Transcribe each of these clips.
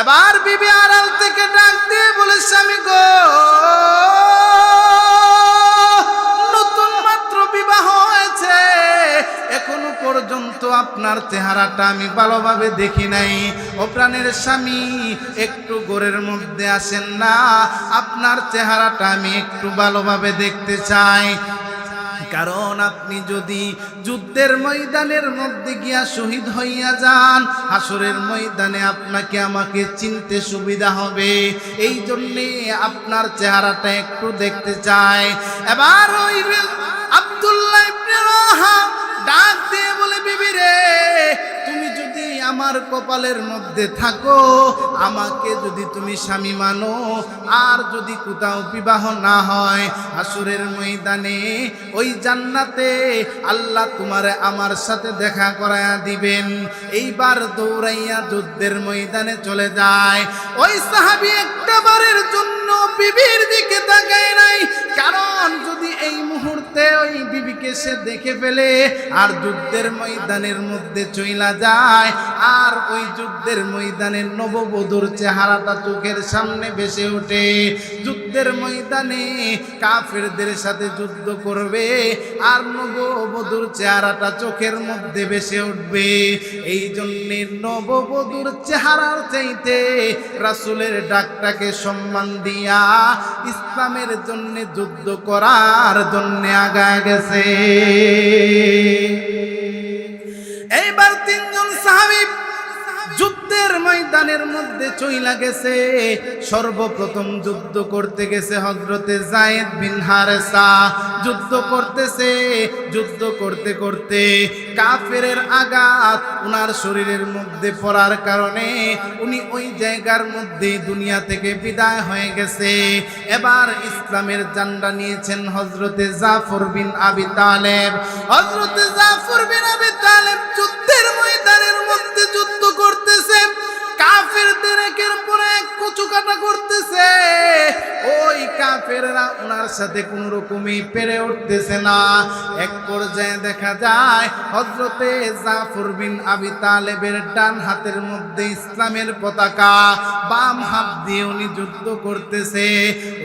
এবার বিবি আড়াল থেকে ডাক দিয়ে বলে, স্বামী গো, নতুন মাত্র বিবাহ হয়েছে। এখনও পর্যন্ত আপনার চেহারাটা আমি ভালোভাবে দেখি নাই। ও প্রাণের স্বামী, একটু গোরের মধ্যে আসেন না। আপনার চেহারাটা আমি একটু ভালোভাবে দেখতে চাই। কারণ আপনি যদি যুদ্ধের ময়দানের মধ্যে গিয়া শহীদ হইয়া যান আসরের ময়দানে আপনাকে আমাকে চিনতে সুবিধা হবে। এই জন্যে আপনার চেহারাটা একটু দেখতে চাই। এবার ওই আব্দুল্লাহ ডাক দিয়ে বলে, বিবি রে আমার কপালের মধ্যে থাকো, আমাকে যদি তুমি স্বামী মানো, আর যদি কোথাও বিবাহ না হয় আসুরের ময়দানে, ওই জান্নাতে আল্লাহ তোমারে আমার সাথে দেখা করায়া দিবেন। এইবার দৌড়াইয়া যুদ্ধের ময়দানে চলে যায়। ওই সাহাবি একটা বারের জন্য বিবির দিকে তাকায় নাই, কারণ মুহূর্তে ওই বিবিকে সে দেখে ফেলে, আর যুদ্ধের ময়দানের মধ্যে চইলা যায়। আর ওই যুদ্ধের ময়দানের নববধূর চেহারাটা চোখের সামনে ভেসে ওঠে। যুদ্ধের ময়দানে কাফেরদের সাথে যুদ্ধ করবে, আর নববধূর চেহারাটা চোখের মধ্যে ভেসে উঠবে। এই জন্যে নববধূর চেহারার চাইতে রাসুলের ডাকটাকে সম্মান দিয়া ইসলামের জন্য যুদ্ধ করার জন্য আগায় গেছে। ময়দানের মধ্যে চইলা গেছে। সর্বপ্রথম যুদ্ধ করতে গেছে হজরতে জায়েদ বিন হারেসা। যুদ্ধ করতেছে, যুদ্ধ করতে করতে কাফেরের আঘাত উনার শরীরের মধ্যে পড়ার কারণে উনি ওই জায়গার মধ্যে দুনিয়া থেকে বিদায় হয়ে গেছে। এবার ইসলামের জান্ডা নিয়েছেন হজরতে জাফর বিন আবি তালেব। হজরতে জাফর বিন আবি তালেব যুদ্ধের ময়দানের কাফেররা ওনার সাথে কোন রকমই পেরে উঠতেছে না। এক পর্যায়ে দেখা যায় হজরতে জাফর বিন আবি তালেবের ডান হাতের মধ্যে ইসলামের পতাকা বাম হাত দিয়ে উনি যুদ্ধ করতেছে।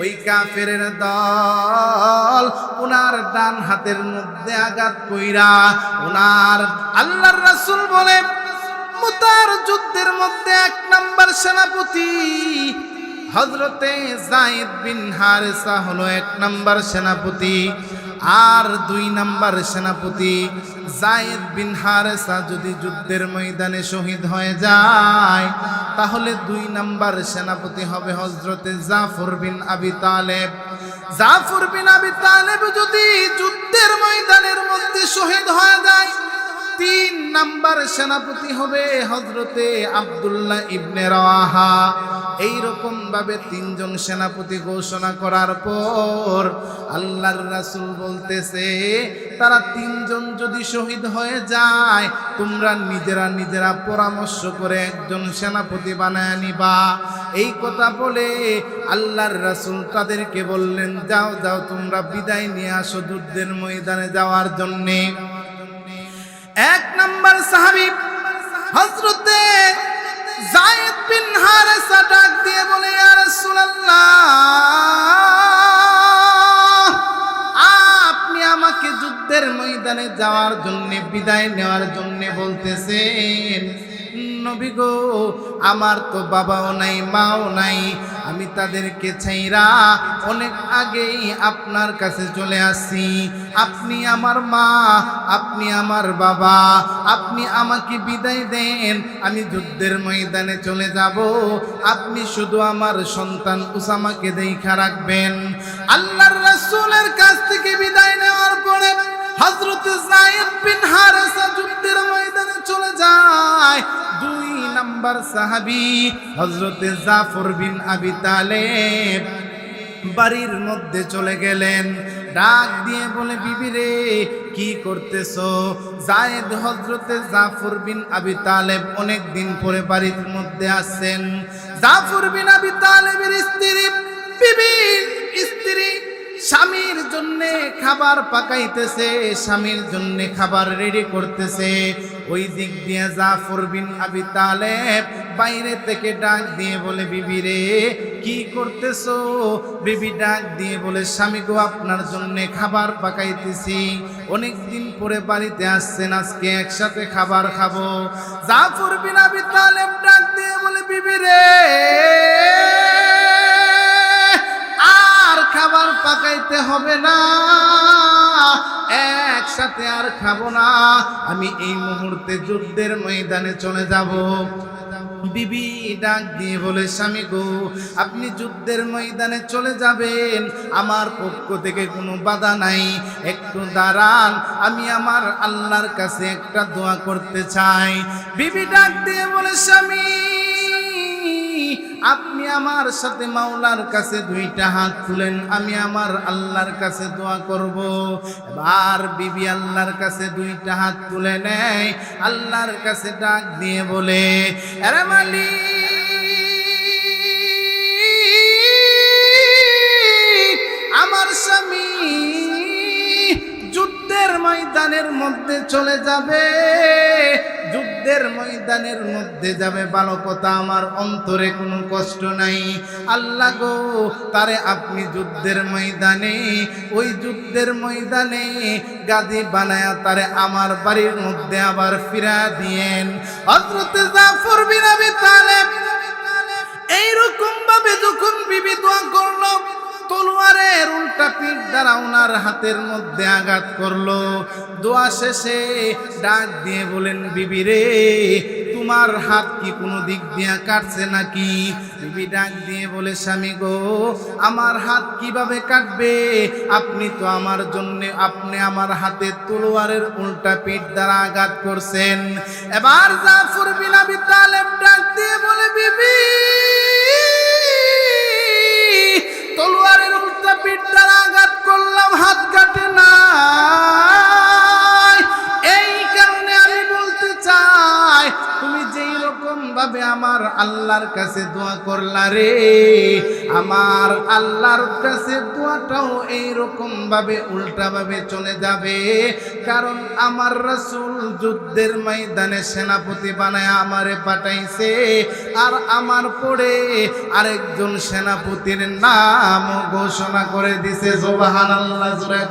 ওই কাফের দল ওনার ডান হাতের মধ্যে আঘাত কইরা ওনার আল্লাহর রাসূল বলে, মুতার যুদ্ধের মধ্যে এক নাম্বার সেনাপতি হজরতে জাইদ বিন হারেসা হলো এক নাম্বার সেনাপতি আর দুই নাম্বার সেনাপতি। জায়েদ বিন হারেসা যদি যুদ্ধের ময়দানে শহীদ হয়ে যায়, তাহলে দুই নাম্বার সেনাপতি হবে হজরতে জাফর বিন আবি তালেব। জাফর বিন আবি তালেব যদি যুদ্ধের ময়দানের মধ্যে শহীদ হয়ে যায় তিন নাম্বার সেনাপতি হবে হজরতে আবদুল্লাহ ইবনে রাহা এইরকম ভাবে তিনজন সেনাপতি ঘোষণা করার পর আল্লাহর রাসূল বলতেছে, তারা তিনজন যদি শহীদ হয়ে যায়, তোমরা নিজেরা নিজেরা পরামর্শ করে একজন সেনাপতি বানায় নিবা। এই কথা বলে আল্লাহর রাসূল তাদেরকে বললেন, যাও যাও, তোমরা বিদায় নিয়ে আসো যুদ্ধের ময়দানে যাওয়ার জন্যে। এক নম্বর সাহাবি হজরতে জায়েদ বিন হারেসা ডাক দিয়ে বলে, ইয়া রাসূলুল্লাহ, আপনি আমাকে যুদ্ধের ময়দানে যাওয়ার জন্য, বিদায় নেওয়ার জন্য বলতেছেন, নবী গো, আমার তো বাবাও নাই, মাও নাই আমি তাদেরকে ছাইরা অনেক আগেই আপনার কাছে চলে আসি আপনি আমার মা, আপনি আমার বাবা, আপনি আমাকে বিদায় দেন, আমি যুদ্ধের ময়দানে চলে যাব। আপনি শুধু আমার সন্তান উসামাকে দেখা রাখবেন। আল্লাহর রাসূলের কাছ থেকে বিদায় নেওয়ার পরে হযরত নাম্বার সাহাবী হযরতে জাফর বিন আবি তালেব বাড়ির মধ্যে চলে গেলেন। ডাক দিয়ে বলে, বিবি রে, কি করতেছো? জায়েদ হজরতে জাফর বিন আবি তালেব অনেক দিন পরে বাড়ির মধ্যে আসছেন। জাফর বিন আবি তালেবের স্ত্রী বিবির স্ত্রী স্বামীর জন্য খাবার পাকাইতেছে, স্বামীর জন্য খাবার রেডি করতেছে। ওই দিক দিয়ে জাফর বিন আবি তালেব বাইরে থেকে ডাক দিয়ে বলে, বিবি রে, কি করতেছো? বিবি ডাক দিয়ে বলে, স্বামী গো, আপনার জন্য খাবার পাকাইতেছি। অনেক দিন পরে বাড়িতে আসছেন, আজকে একসাথে খাবার খাব। জাফর বিন আবি তালেব ডাক দিয়ে বলে, বিবি রে খাবার পাকাইতে হবে না। একসাথে আর খাব না। আমি এই মুহূর্তে যুদ্ধের ময়দানে চলে যাব। বিবি ডাক দিয়ে বলে, স্বামী গো, আপনি যুদ্ধের ময়দানে চলে যাবেন। আমার পক্ষ থেকে কোনো বাধা নাই। একটু দাঁড়ান, আমি আমার আল্লাহর কাছে একটা দোয়া করতে চাই। বিবি ডাক দিয়ে বলে, স্বামী আপনি আমার সাথে মাওলার কাছে দুইটা হাত তুলেন, আমি আমার আল্লাহর কাছে দোয়া করব। এবার বিবি আল্লাহর কাছে দুইটা হাত তুলে নেয়, আল্লাহর কাছে ডাক দিয়ে বলে, আরে আমার স্বামী যুদ্ধের ময়দানের মধ্যে চলে যাবে যুদ্ধের ময়দানের মধ্যে যাবে ভালো কথা আমার অন্তরে কোনো কষ্ট নাই। আল্লাহ গো, তারে আপনি যুদ্ধের ময়দানে, ওই যুদ্ধের ময়দানে গাদি বানায়া তারে আমার বাড়ির মধ্যে আবার ফিরা দিয়েন। হযরতে জাফর বিন আবি তালেব এইরকম ভাবে যখন বিবি দোয়া করল, তলোয়ারের উল্টা দ্বারা ওনার হাতের মধ্যে আঘাত করল। দোয়া শেষে ডাক দিয়ে বলেন বিবি রে, তোমার হাত কি কোনো দিক দিয়ে কাটছে নাকি? বিবি ডাক দিয়ে বলে, স্বামী গো, আমার হাত কীভাবে কাটবে? আপনি তো আমার জন্য, আপনি আমার হাতে তলোয়ারের উল্টা পিঠ দ্বারা আঘাত করছেন। এবার জাফর বিন তালেব ডাক দিয়ে বলে, বিবি তলোয়ারের উল্টা পিঠ দ্বারা আঘাত করলাম হাত কাটে না। আল্লাহর কাছে দোয়া করলা রে। আমার আল্লাহর কাছে দোয়াটাও এই রকম ভাবে, উল্টা ভাবে চলে যাবে। কারণ আমার রাসূল যুদ্ধের ময়দানে সেনাপতি বানায় আমারে পাঠাইছে। আর আমার পরে আরেকজন সেনাপতির নাম ঘোষণা করে দিছে, সুবহানাল্লাহ, জোরে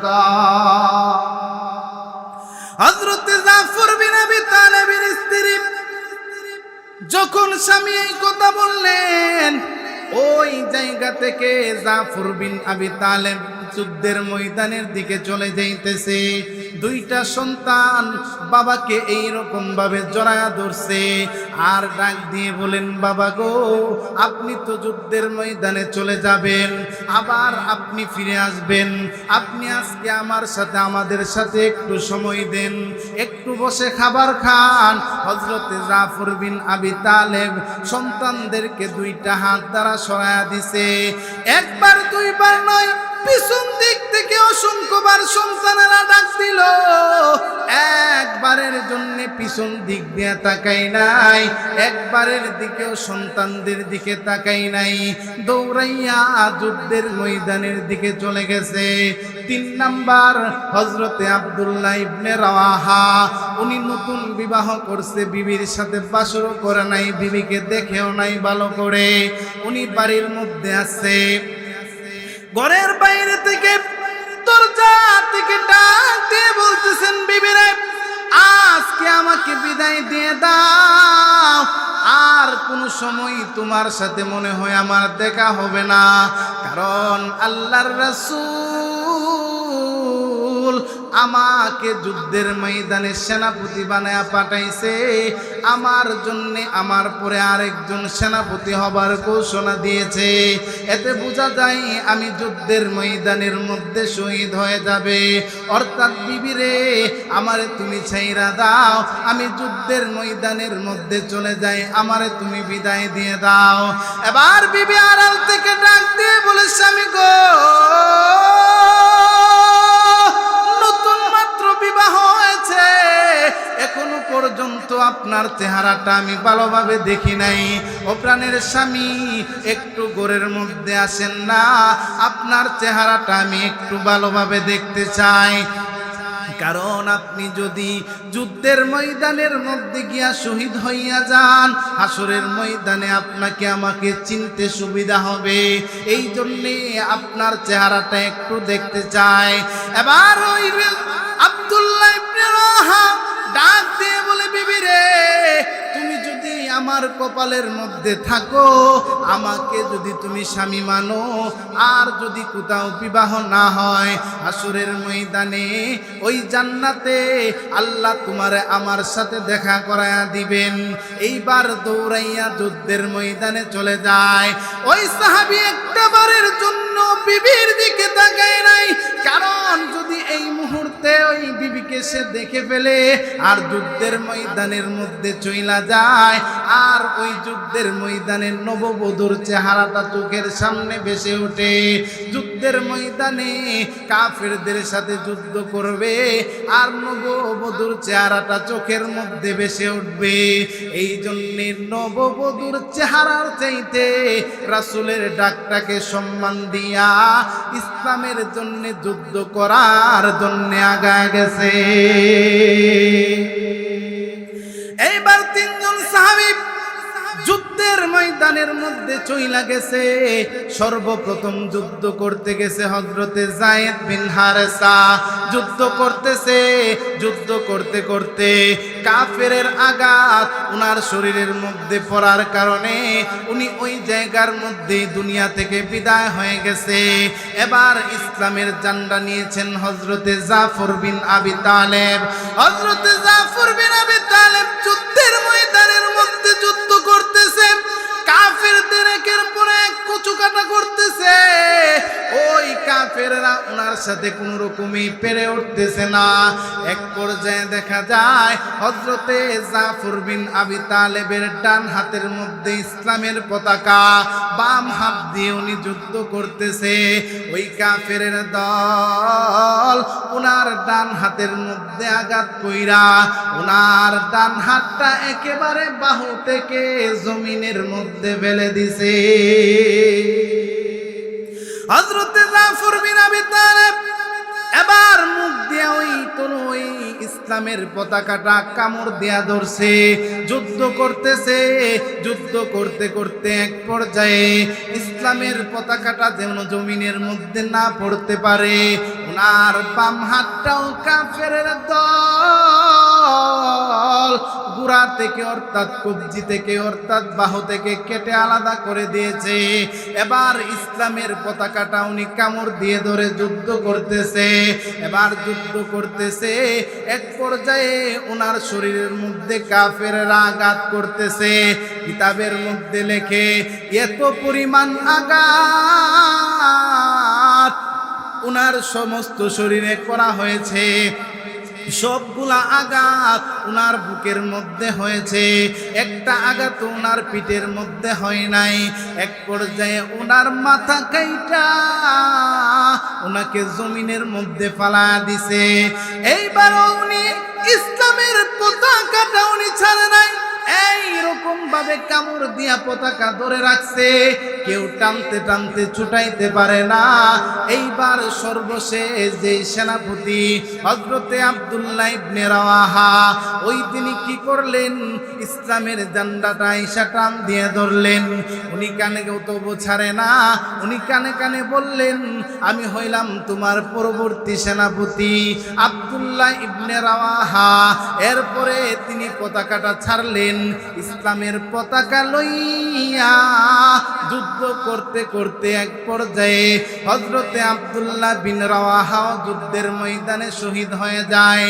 হযরতে জাফর বিন স্ত্রী যখন স্বামী এই কথা বললেন, ওই জায়গা থেকে জাফর বিন আবি তালেব যুদ্ধের ময়দানের দিকে চলে যাইতেছে। দুইটা সন্তান বাবাকে এই রকম ভাবে জড়ায়া ধরছে। আর ডাক দিয়ে বলেন, বাবা গো, আপনি তো যুদ্ধের ময়দানে চলে যাবেন, আবার আপনি ফিরে আসবেন। আপনি আজকে আমার সাথে, আমাদের সাথে একটু সময় দেন, একটু বসে খাবার খান। হজরতে জাফর বিন আবি তালেব সন্তানদেরকে দুইটা হাত দ্বারা সরায়া দিছে। একবার, দুইবার নয় পিছন দিক থেকে অসংখ্যবার সন্তানেরা ডাক দিল। একবারের জন্য পিছন দিক দিয়ে তাকাই নাই। একবারের দিকেও সন্তানদের দিকে তাকাই নাই। দৌড়াইয়া যুদ্ধের ময়দানের দিকে চলে গেছে। তিন নাম্বার হজরতে আবদুল্লাহ ইবনে রাওয়াহা। উনি নতুন বিবাহ করছে, বিবির সাথে বাসরও করে নাই, বিবিকে দেখেও নাই ভালো করে। উনি বাড়ির মধ্যে আছে। ঘরের বাইরে থেকে দরজা থেকে ডাক দিয়ে বলতেছেন, বিবিরে, আজকে আমাকে বিদায় দিয়ে দাও। আর কোন সময় তোমার সাথে মনে হয় আমার দেখা হবে না। কারণ আল্লাহর রাসূল আমাকে যুদ্ধের ময়দানে সেনাপতি বানায়া পাঠাইছে। আমার জন্য আমার পরে আরেকজন সেনাপতি হবার ঘোষণা দিয়েছে। এতে বোঝা যায় আমি যুদ্ধের ময়দানের মধ্যে শহীদ হয়ে যাবে। অর্থাৎ বিবিরে আমারে তুমি ছাইরা দাও। আমি যুদ্ধের ময়দানের মধ্যে চলে যাই, আমারে তুমি বিদায় দিয়ে দাও। এবার বিবি আড়াল থেকে ডাক দিয়ে বলে, স্বামী গো! মাত্র এখনও পর্যন্ত আপনার চেহারাটা আমি ভালোভাবে দেখি নাই। ও প্রাণের স্বামী, একটু গোরের মধ্যে আসেন না। আপনার চেহারাটা আমি একটু ভালোভাবে দেখতে চাই। কারণ আপনি যদি যুদ্ধের ময়দানের মধ্যে গিয়া শহীদ হইয়া যান আসরের ময়দানে আপনাকে আমাকে চিনতে সুবিধা হবে। এই জন্যে আপনার চেহারাটা একটু দেখতে চাই। এবার ওই আব্দুল্লাহ ডাক দিয়ে বলে, বিবি রে, তুমি আমার কপালের মধ্যে থাকো, আমাকে যদি তুমি স্বামী মানো, আর যদি কোথাও বিবাহ না হয় আসুরের ময়দানে, ওই জান্নাতে আল্লাহ তোমারে আমার সাথে দেখা করায়া দিবেন। এইবার দৌড়াইয়া যুদ্ধের ময়দানে চলে যায়। ওই সাহাবি একটা বারের জন্য বিবির দিকে তাকায় নাই। কারণ যদি এই মুহূর্তে ওই বিবিকে সে দেখে ফেলে, আর যুদ্ধের ময়দানের মধ্যে চইলা যায়, আর ওই যুদ্ধের ময়দানে নববধূর চেহারাটা চোখের সামনে ভেসে ওঠে, যুদ্ধের ময়দানে কাফেরদের সাথে যুদ্ধ করবে, আর নববধূর চেহারাটা চোখের মধ্যে ভেসে উঠবে। এই জন্যে নববধূর চেহারার চাইতে রাসুলের ডাকটাকে সম্মান দিয়া ইসলামের জন্য যুদ্ধ করার জন্য আগা গেছে। ময়দানের মধ্যে চইলা গেছে। সর্বপ্রথম যুদ্ধ করতে গেছে হজরতে জায়েদ বিন হারেসা। যুদ্ধ করতেছে, যুদ্ধ করতে করতে কাফেরের আঘাত উনার শরীরের মধ্যে পড়ার কারণে উনি ওই জায়গার মধ্যে দুনিয়া থেকে বিদায় হয়ে গেছে। এবার ইসলামের জান্ডা নিয়েছেন হজরতে জাফর বিন আবি তালেব। হজরতে জাফর বিন আবি তালেব যুদ্ধের ময়দানের মধ্যে যুদ্ধ করতেছে। কাফেরদের একের কচু কাটা করতেছে। ওই কাফেররা ওনার সাথে কোন রকমই পেরে উঠতেছে না। এক পর্যায়ে দেখা যায় হজরতে জাফর বিন আবি তালেবের ডান হাতের মধ্যে ইসলামের পতাকা বাম হাত দিয়ে উনি যুদ্ধ করতেছে। ওই কাফের দল ওনার ডান হাতের মধ্যে আঘাত কইরা ওনার ডান হাতটা একেবারে বাহু থেকে জমিনের মধ্যে ফেলে দিছে। হজরতে জাফর এবার মুখ দিয়া ওই ওই ইসলামের পতাকাটা কামড় দেয়া ধরছে, যুদ্ধ করতেছে, যুদ্ধ করতে করতে এক পর্যায়ে ইসলামের পতাকাটা যেন জমিনের মধ্যে না পড়তে পারে, ওনার বাম হাতটাও কাফের দল। গুড়া থেকে অর্থাৎ কবজি থেকে অর্থাৎ বাহু থেকে কেটে আলাদা করে দিয়েছে। এবার ইসলামের পতাকাটা উনি কামড় দিয়ে ধরে যুদ্ধ করতেছে। এবার যুদ্ধ করতেছে, এক পর্যায়ে ওনার শরীরের মধ্যে কাফের আঘাত করতেছে। কিতাবের মধ্যে লেখে, এত পরিমাণ আঘাত ওনার সমস্ত শরীরে করা হয়েছে। সবগুলা আঘাত ওনার বুকের মধ্যে হয়েছে। একটা আঘাত ওনার পিঠের মধ্যে হয় নাই। এক পর্যায়ে ওনার মাথা কাইটা ওনাকে জমিনের মধ্যে ফালা দিছে। এইবার উনি ইসলামের পতাকাটা উনি ছাড়ে নাই। এই রকম ভাবে কামড় দিয়া পতাকা ধরে রাখছে। কেউ টানতে টানতে ছুটাইতে পারে না। এইবার সর্বশেষ যে সেনাপতি হজরতে আবদুল্লাহ ইবনে রাওয়াহা, ওই তিনি কি করলেন? ইসলামের জান্ডাটা ঈশা টান দিয়ে ধরলেন। উনি কানে কেউ তবু ছাড়ে না। উনি কানে কানে বললেন, আমি হইলাম তোমার পরবর্তী সেনাপতি আবদুল্লাহ ইবনে রাওয়াহা। এরপরে তিনি পতাকাটা ছাড়লেন। ইসলামের পতাকা লইয়া যুদ্ধ করতে করতে এক পর্যায়ে হজরতে আবদুল্লাহ বিন রাওয়াহা যুদ্ধের ময়দানে শহীদ হয়ে যায়।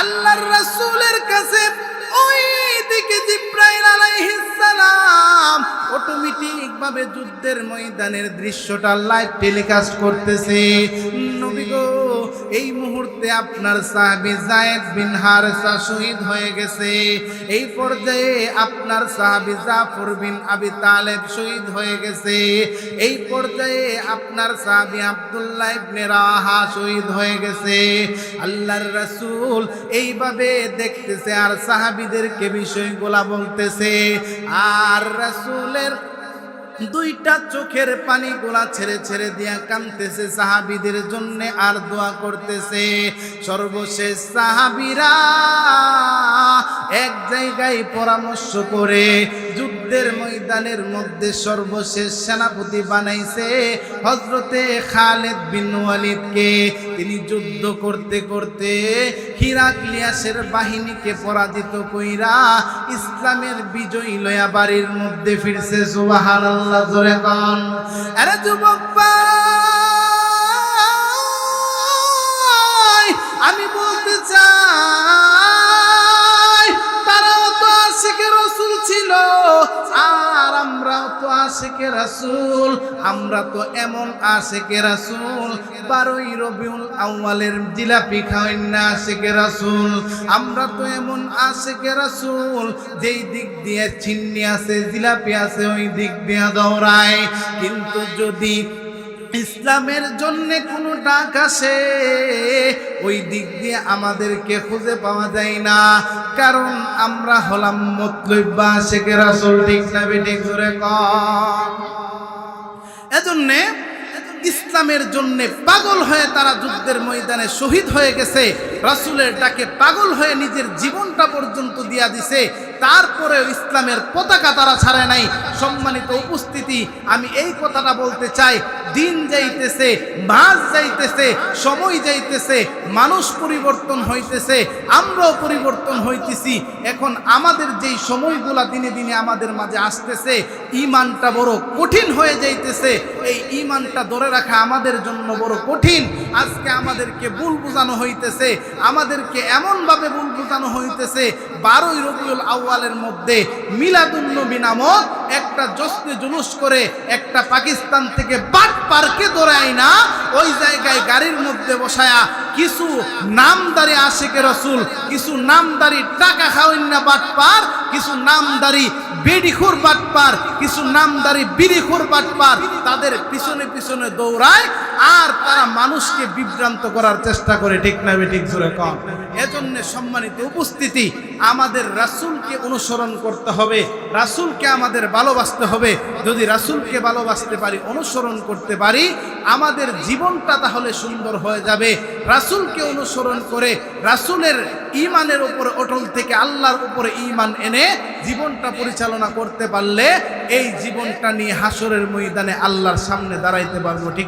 আল্লাহর রাসূলের কাছে ওই দিকে জিব্রাইল আলাইহিস সালাম অটোমেটিক ভাবে যুদ্ধের ময়দানের দৃশ্যটা লাইভ টেলিকাস্ট করতেছে। নবী গো এই মুহূর্তে আপনার সাহাবি জায়েদ বিন হারেসা শহীদ হয়ে গেছে। এই পর্যায়ে আপনার সাহাবি জাফর বিন আবি তালেব শহীদ হয়ে গেছে। এই পর্যায়ে আপনার সাহাবি আব্দুল্লাহ ইবনে রাহা শহীদ হয়ে গেছে। আল্লাহর রাসূল এইভাবে দেখতেছে আর সাহাবিদেরকে বিষয়গুলা বলতেছে, আর রাসূলের দুইটা চোখের পানি গোলা ছেড়ে ছেড়ে দিয়া কানতেছে সাহাবিদের জন্য আর দোয়া করতেছে। সর্বশেষ সাহাবিরা এক জায়গায় পরামর্শ করে যুদ্ধের ময়দানের মধ্যে সর্বশেষ সেনাপতি বানাইছে হজরতে খালেদ বিন ওয়ালিদকে। তিনি যুদ্ধ করতে করতে হিরাক্লিয়াসের বাহিনীকে পরাজিত কইরা ইসলামের বিজয়ী লয়া বাড়ির মধ্যে ফিরছে সুবাহান আল্লাহ জোরে কন। আরে যুবক আমি বলতে চাই আশিকে রাসুল, আমরা তো এমন আশেকে রাসুল, বারোই রবিউল আউয়ালের জিলাপি খাওয়েন না আশেকে রাসুল, আমরা তো এমন আশেকে রাসুল, যেই দিক দিয়ে চিন্নি আছে, জিলাপি আছে, ওই দিক দিয়ে দৌড়ায়, কিন্তু যদি ইসলামের জন্য কোনো ডাক আসে, ওই দিক দিয়ে আমাদেরকে খুঁজে পাওয়া যায় না। কারণ আমরা হলাম মতলব্বা শেখে রাসুল, ঠিক না বেঠিক ধরে এজন্যে ইসলামের জন্য পাগল হয়ে তারা যুদ্ধের ময়দানে শহীদ হয়ে গেছে, রাসূলের ডাকে পাগল হয়ে নিজের জীবনটা পর্যন্ত দিয়া দিছে তারপরেও ইসলামের পতাকা তারা ছাড়ে নাই। সম্মানিত উপস্থিতি, আমি এই কথাটা বলতে চাই। দিন যাইতেছে, মাস যাইতেছে, সময় যাইতেছে, মানুষ পরিবর্তন হইতেছে, আমরাও পরিবর্তন হইতেছি। এখন আমাদের যেই সময়গুলা দিনে দিনে আমাদের মাঝে আসতেছে ইমানটা বড় কঠিন হয়ে যাইতেছে। এই ইমানটা ধরে রাখা আমাদের জন্য বড় কঠিন। আজকে আমাদেরকে ভুল বোঝানো হইতেছে, আমাদেরকে এমনভাবে ভুল বোঝানো হইতেছে, বারোই রবিউল আউয়ালের মধ্যে মিলাদুন্নবী নামক একটা জশ্নে জুলুস করে একটা পাকিস্তান থেকে বাট পার্কে দৌড়ায় না, ওই জায়গায় গাড়ির মধ্যে বসায়া কিছু নামদারি আশেকে রসুল, কিছু নামদারি টাকা খাওয়াই না বাট পার, কিছু নামদারি বেডিখোর বাটপার কিছু নামদারি বিড়িখোর বাটপার তাদের পিছনে পিছনে দৌড়ায় আর তারা মানুষকে বিভ্রান্ত করার চেষ্টা করে, ঠিক না ঠিক জোরে কম এজন্য সম্মানিত উপস্থিতি, আমাদের রাসূলকে অনুসরণ করতে হবে, রাসূলকে আমাদের ভালোবাসতে হবে। যদি রাসুলকে ভালোবাসতে পারি, অনুসরণ করতে পারি, আমাদের জীবনটা তাহলে সুন্দর হয়ে যাবে। রাসুলকে অনুসরণ করে রাসুলের ইমানের উপরে, অটল থেকে আল্লাহর উপরে ইমান এনে জীবনটা পরিচালনা করতে পারলে, এই জীবনটা নিয়ে হাসরের ময়দানে আল্লাহর সামনে দাঁড়াইতে পারব, ঠিক